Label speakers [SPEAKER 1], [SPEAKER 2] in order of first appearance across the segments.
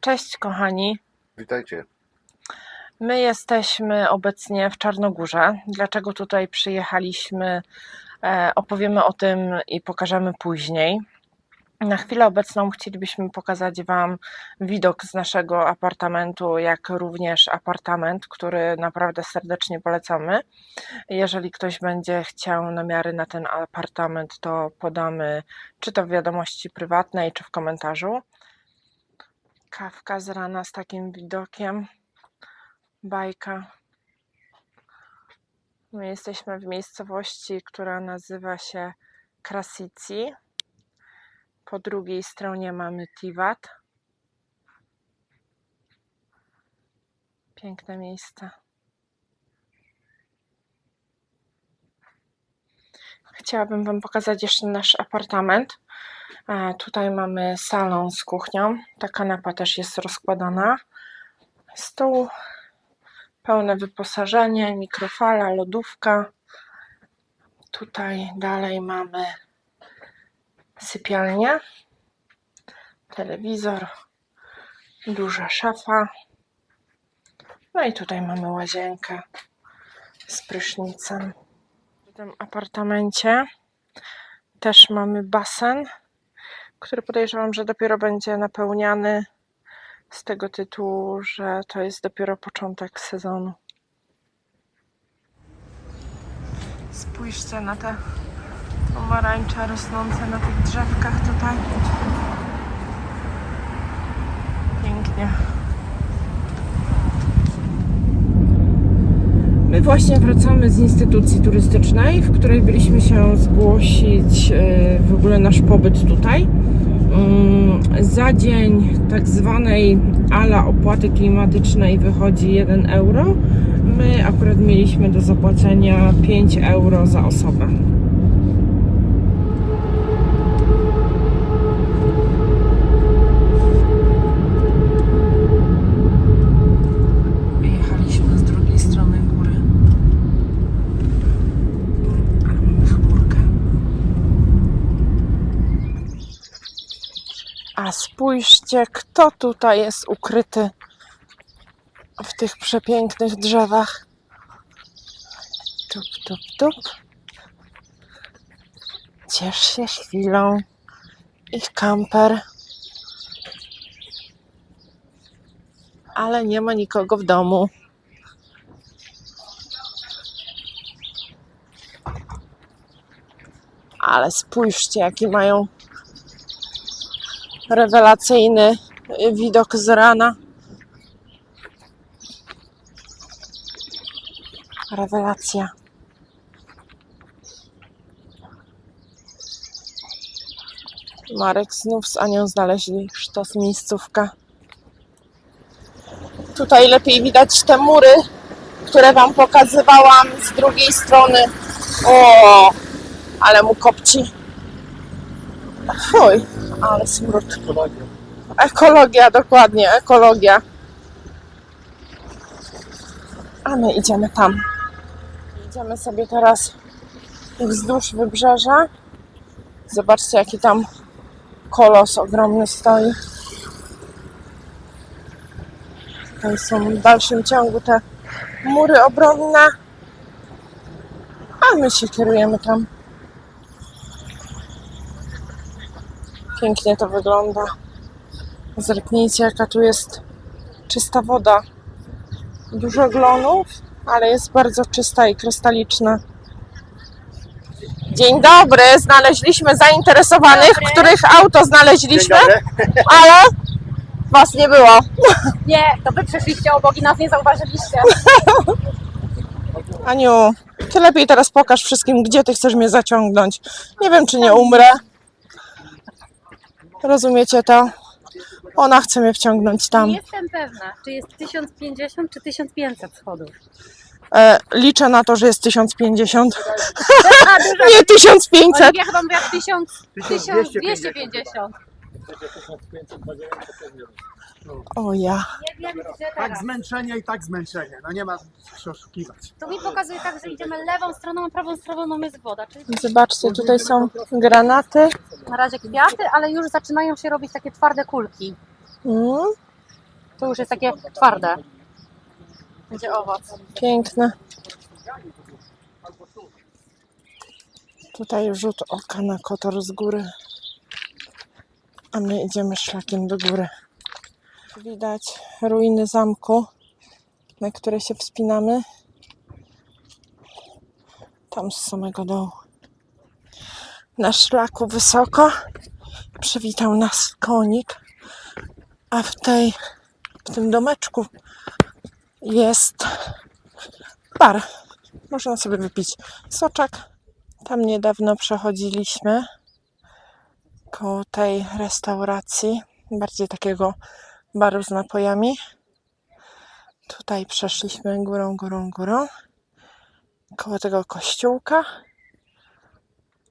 [SPEAKER 1] Cześć kochani.
[SPEAKER 2] Witajcie.
[SPEAKER 1] My jesteśmy obecnie w Czarnogórze. Dlaczego tutaj przyjechaliśmy? E, opowiemy o tym i pokażemy później. Na chwilę obecną chcielibyśmy pokazać Wam widok z naszego apartamentu, jak również apartament, który naprawdę serdecznie polecamy. Jeżeli ktoś będzie chciał namiary na ten apartament, to podamy czy to w wiadomości prywatnej, czy w komentarzu. Kawka z rana z takim widokiem. Bajka. My jesteśmy w miejscowości, która nazywa się Krasici. Po drugiej stronie mamy Tivat. Piękne miejsce. Chciałabym Wam pokazać jeszcze nasz apartament. Tutaj mamy salon z kuchnią. Ta kanapa też jest rozkładana. Stół, pełne wyposażenie, mikrofala, lodówka. Tutaj dalej mamy sypialnię, telewizor, duża szafa. No i tutaj mamy łazienkę z prysznicem. W tym apartamencie też mamy basen, który podejrzewam, że dopiero będzie napełniany z tego tytułu, że to jest dopiero początek sezonu. Spójrzcie na te pomarańcze rosnące na tych drzewkach tutaj. Pięknie. My właśnie wracamy z instytucji turystycznej, w której byliśmy się zgłosić e, w ogóle nasz pobyt tutaj. Mm, Za dzień tak zwanej ala opłaty klimatycznej wychodzi 1 euro. My akurat mieliśmy do zapłacenia 5 euro za osobę. Spójrzcie, kto tutaj jest ukryty w tych przepięknych drzewach. Tup, tup, tup. Ciesz się chwilą. Ich kamper. Ale nie ma nikogo w domu. Ale spójrzcie, jaki mają rewelacyjny widok z rana. Rewelacja. Marek znów z Anią znaleźli sztos miejscówka. Tutaj lepiej widać te mury, które Wam pokazywałam z drugiej strony. O, ale mu kopci. Fuj, ale smród. Ekologia, dokładnie, ekologia. A my idziemy tam. Idziemy sobie teraz wzdłuż wybrzeża. Zobaczcie, jaki tam kolos ogromny stoi. Tutaj są w dalszym ciągu te mury obronne. A my się kierujemy tam. Pięknie to wygląda. Zerknijcie, jaka tu jest czysta woda. Dużo glonów, ale jest bardzo czysta i krystaliczna. Dzień dobry, znaleźliśmy zainteresowanych, których auto znaleźliśmy, ale was nie było.
[SPEAKER 3] Nie, to wy przeszliście obok i nas nie zauważyliście.
[SPEAKER 1] Aniu, ty lepiej teraz pokaż wszystkim, gdzie ty chcesz mnie zaciągnąć. Nie wiem, czy nie umrę. Rozumiecie to? Ona chce mnie wciągnąć tam.
[SPEAKER 3] Nie jestem pewna, czy jest 1050 czy 1500 schodów.
[SPEAKER 1] E, liczę na to, że jest 1050.
[SPEAKER 3] A, dużo.
[SPEAKER 1] Nie 1500.
[SPEAKER 3] Oliwia chyba mówiła 1000, 1250.
[SPEAKER 1] O ja.
[SPEAKER 3] Nie wiem, gdzie
[SPEAKER 4] Tak
[SPEAKER 3] teraz.
[SPEAKER 4] zmęczenie i tak zmęczenie. No nie ma się oszukiwać.
[SPEAKER 3] To mi pokazuje tak, że idziemy lewą stroną, a prawą stroną jest woda. Czyli
[SPEAKER 1] Zobaczcie, tutaj są granaty.
[SPEAKER 3] na razie kwiaty, ale już zaczynają się robić takie twarde kulki.
[SPEAKER 1] Mm.
[SPEAKER 3] To już jest takie twarde. Będzie owoc.
[SPEAKER 1] Piękne. Tutaj rzut oka na kotor z góry. A my idziemy szlakiem do góry. Widać ruiny zamku, na które się wspinamy. Tam z samego dołu. Na szlaku wysoko przywitał nas konik, a w tej, w tym domeczku jest bar. Można sobie wypić soczek. Tam niedawno przechodziliśmy koło tej restauracji, bardziej takiego baru z napojami. Tutaj przeszliśmy górą, górą, górą koło tego kościółka.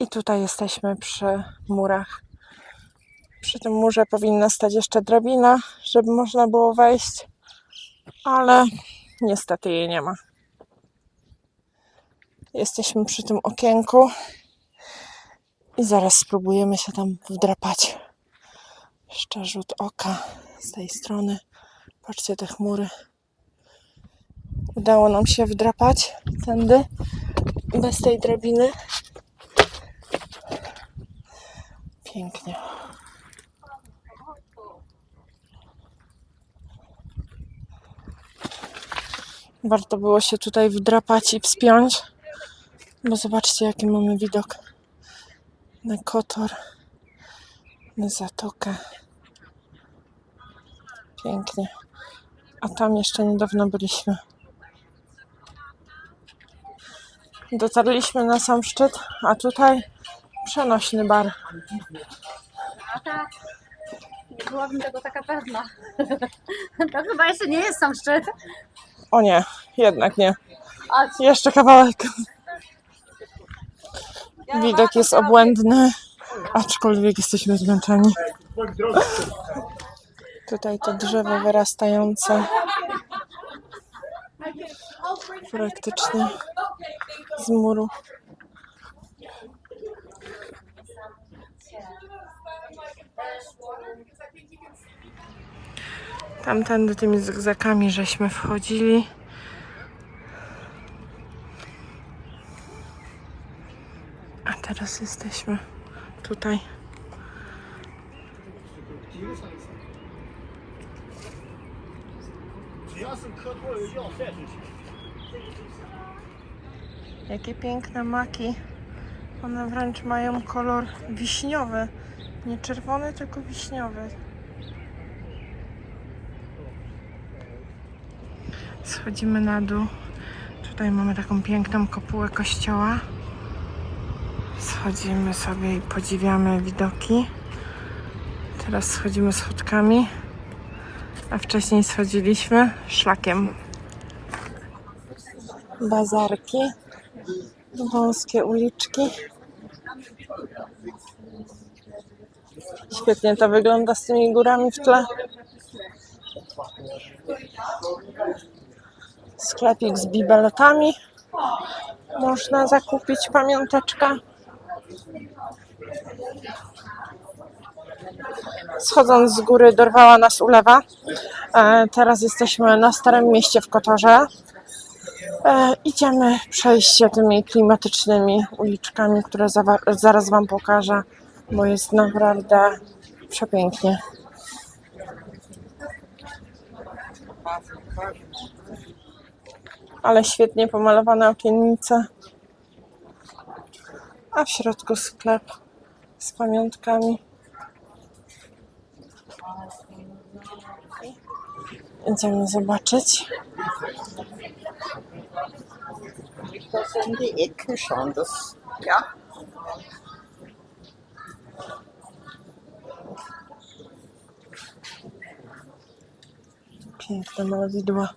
[SPEAKER 1] I tutaj jesteśmy przy murach. Przy tym murze powinna stać jeszcze drabina, żeby można było wejść, ale niestety jej nie ma. Jesteśmy przy tym okienku i zaraz spróbujemy się tam wdrapać. Jeszcze rzut oka z tej strony. Patrzcie te chmury. Udało nam się wdrapać tędy bez tej drabiny. Pięknie. Warto było się tutaj wdrapać i wspiąć, bo zobaczcie, jaki mamy widok na kotor, na zatokę. Pięknie. A tam jeszcze niedawno byliśmy. Dotarliśmy na sam szczyt, a tutaj przenośny bar.
[SPEAKER 3] A tak. Nie byłabym tego taka pewna. To chyba jeszcze nie jest sam szczyt.
[SPEAKER 1] O nie, jednak nie. Jeszcze kawałek. Widok jest obłędny, aczkolwiek jesteśmy zmęczeni. Tutaj to drzewo wyrastające praktycznie z muru. Tamtędy tymi zygzakami żeśmy wchodzili. A teraz jesteśmy tutaj. Jakie piękne maki. One wręcz mają kolor wiśniowy. Nie czerwony, tylko wiśniowy. Schodzimy na dół. Tutaj mamy taką piękną kopułę kościoła. Schodzimy sobie i podziwiamy widoki. Teraz schodzimy schodkami, a wcześniej schodziliśmy szlakiem. Bazarki, wąskie uliczki. Świetnie to wygląda z tymi górami w tle. Sklepik z bibelotami. Można zakupić pamiąteczkę. Schodząc z góry dorwała nas ulewa. E, teraz jesteśmy na Starym Mieście w Kotorze. E, idziemy przejść się tymi klimatycznymi uliczkami, które zaraz Wam pokażę, bo jest naprawdę przepięknie. Ale świetnie pomalowane okiennice. A w środku sklep z pamiątkami. Idziemy zobaczyć.
[SPEAKER 2] Das in die Ecke schauen, das, ja.
[SPEAKER 1] Piękne malowidła.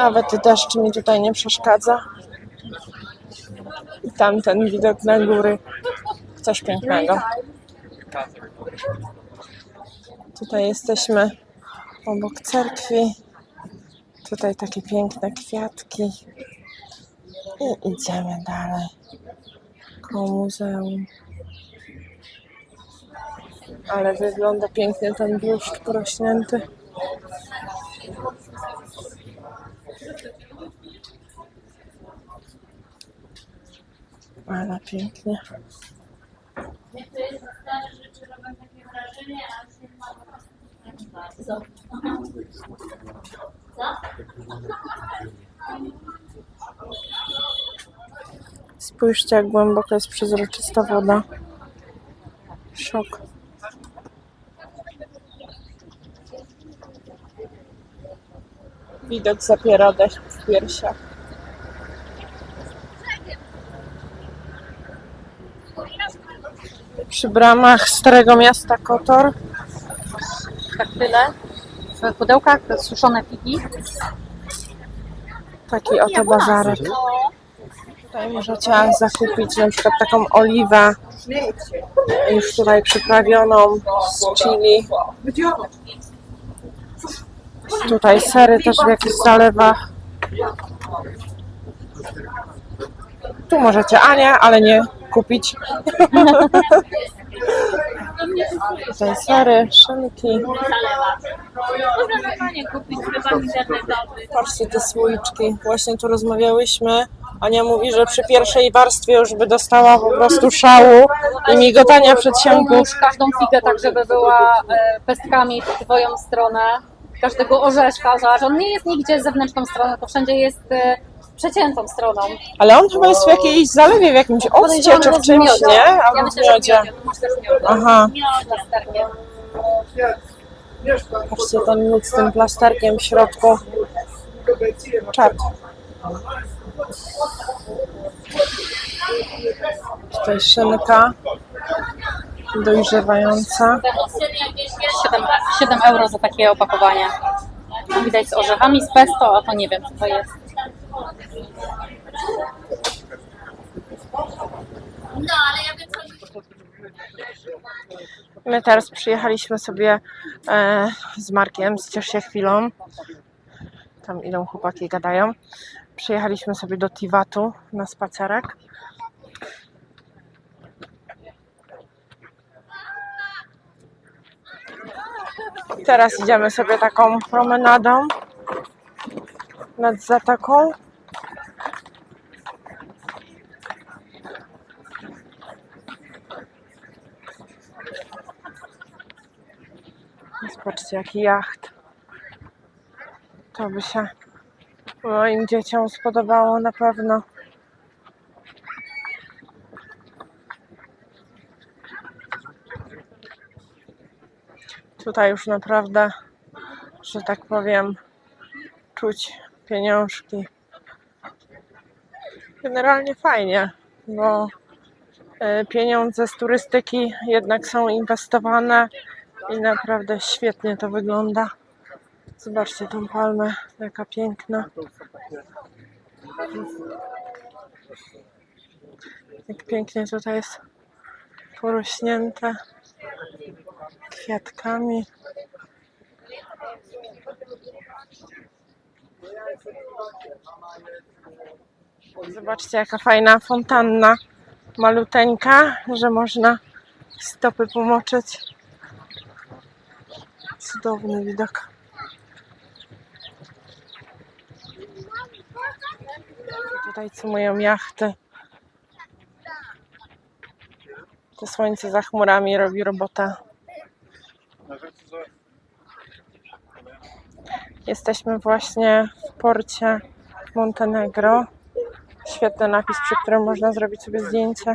[SPEAKER 1] Nawet deszcz mi tutaj nie przeszkadza. I tamten widok na góry. Coś pięknego. Tutaj jesteśmy obok cerkwi. Tutaj takie piękne kwiatki. I idziemy dalej. Koło muzeum. Ale wygląda pięknie ten bluszcz porośnięty. Ale pięknie. Spójrzcie, jak głęboko jest przezroczysta woda. Szok. Widok zapiera w piersiach. Przy bramach Starego Miasta Kotor
[SPEAKER 3] Tak tyle. W pudełkach suszone figi.
[SPEAKER 1] taki oto bazarek. Tutaj możecie zakupić na przykład taką oliwę już tutaj przyprawioną z chili. Tutaj sery też w jakichś zalewach. Tu możecie Anię, ale nie kupić. Tutaj sery, szynki.
[SPEAKER 3] Można normalnie kupić chyba internetowy.
[SPEAKER 1] Patrzcie te słoiczki. Właśnie tu rozmawiałyśmy. Ania mówi, że przy pierwszej warstwie już by dostała po prostu szału i migotania przedsionków.
[SPEAKER 3] Już każdą figę tak, żeby była e, pestkami w twoją stronę. Każdego orzeszka, zobacz, on nie jest nigdzie zewnętrzną stroną, to wszędzie jest e, przeciętą stroną.
[SPEAKER 1] Ale on chyba jest w jakiejś zalewie, w jakimś occie czy
[SPEAKER 3] że
[SPEAKER 1] w
[SPEAKER 3] w
[SPEAKER 1] czymś,
[SPEAKER 3] miodzie.
[SPEAKER 1] nie?
[SPEAKER 3] Ja
[SPEAKER 1] Albo w
[SPEAKER 3] myślę, że w
[SPEAKER 1] miodzie.
[SPEAKER 3] miodzie, tu masz też miód.
[SPEAKER 1] Aha. Patrzcie, ten lód z tym plasterkiem w środku. Czad. Tutaj szynka dojrzewająca.
[SPEAKER 3] 7, 7 euro za takie opakowanie. Widać z orzechami, z pesto, a to nie wiem co to jest.
[SPEAKER 1] My teraz przyjechaliśmy sobie e, z Markiem, z się chwilą. Tam idą chłopaki, gadają. Przyjechaliśmy sobie do Tiwatu na spacerek. Teraz idziemy sobie taką promenadą nad zatoką. Zobaczcie, jaki jacht. To by się moim dzieciom spodobało na pewno. Tutaj już naprawdę, że tak powiem, czuć pieniążki. Generalnie fajnie, bo e, pieniądze z turystyki jednak są inwestowane i naprawdę świetnie to wygląda. Zobaczcie tą palmę, jaka piękna. Jak pięknie tutaj jest porośnięte kwiatkami. Zobaczcie, jaka fajna fontanna, maluteńka, że można stopy pomoczyć. Cudowny widok. Tutaj cumują jachty. To słońce za chmurami robi robotę. Jesteśmy właśnie w porcie Montenegro. Świetny napis, przy którym można zrobić sobie zdjęcie.